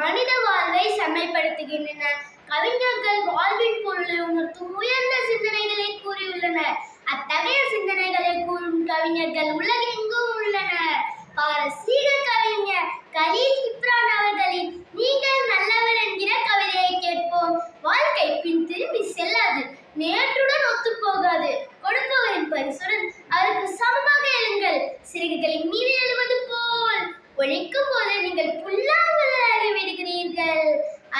மனித வாழ்வை செம்மைப்படுத்துகின்றன. கவிஞர்கள் வாழ்வின் பொருளை உணர்த்தும் உயர்ந்த சிந்தனைகளை கூறியுள்ளனர். அத்தகைய சிந்தனைகளை கூறும் கவிஞர்கள் உலகெங்கும் உள்ளனர். பாரசீக கவிஞர் கலீல் இப்ரான் அவர்களின் நீங்கள் நல்லவர் என்கிற கவிதையை கேட்போம். வாழ்க்கை பின் திரும்பி செல்லாது நேற்றுடன் ஒத்து போகாது கொடுப்பவரின் பரிசுடன் அதற்கு சமமாக எழுங்கள். சிறகுகளின் மீது எழுவது போல். ஒழிக்கும் போது நீங்கள் புல்ல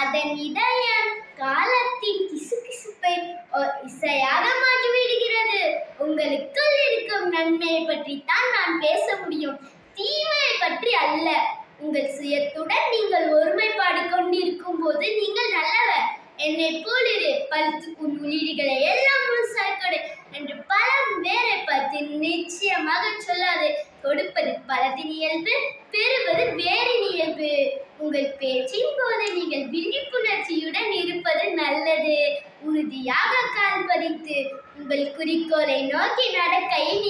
அதன் இதயம் காலத்தின் கிசுகிசுப்பை ஓர் இசையாக மாற்றிவிடுகிறது. உங்களுக்குள் இருக்கும் நன்மையை பற்றி தான் நான் பேச முடியும். தீமையை பற்றி அல்ல. உங்கள் சுயத்துடன் நீங்கள் ஒருமைப்பாடு கொண்டிருக்கும் போது நீங்கள் நல்லவர். என்னை போலிரு பழுத்து உன் உள்ளீடுகளை எல்லாம் முழுசாய் என்று பலம் வேரை பார்த்து நிச்சயமாக சொல்லாது. கொடுப்பது பலத்தின் இயல்பு பெறுவது வேறின் இயல்பு. உங்கள் பேச்சின் போது நீங்கள் விழிப்புணர்ச்சியுடன் இருப்பது நல்லது. உறுதியாக கால் பதித்து உங்கள் குறிக்கோளை நோக்கி நடக்கையில்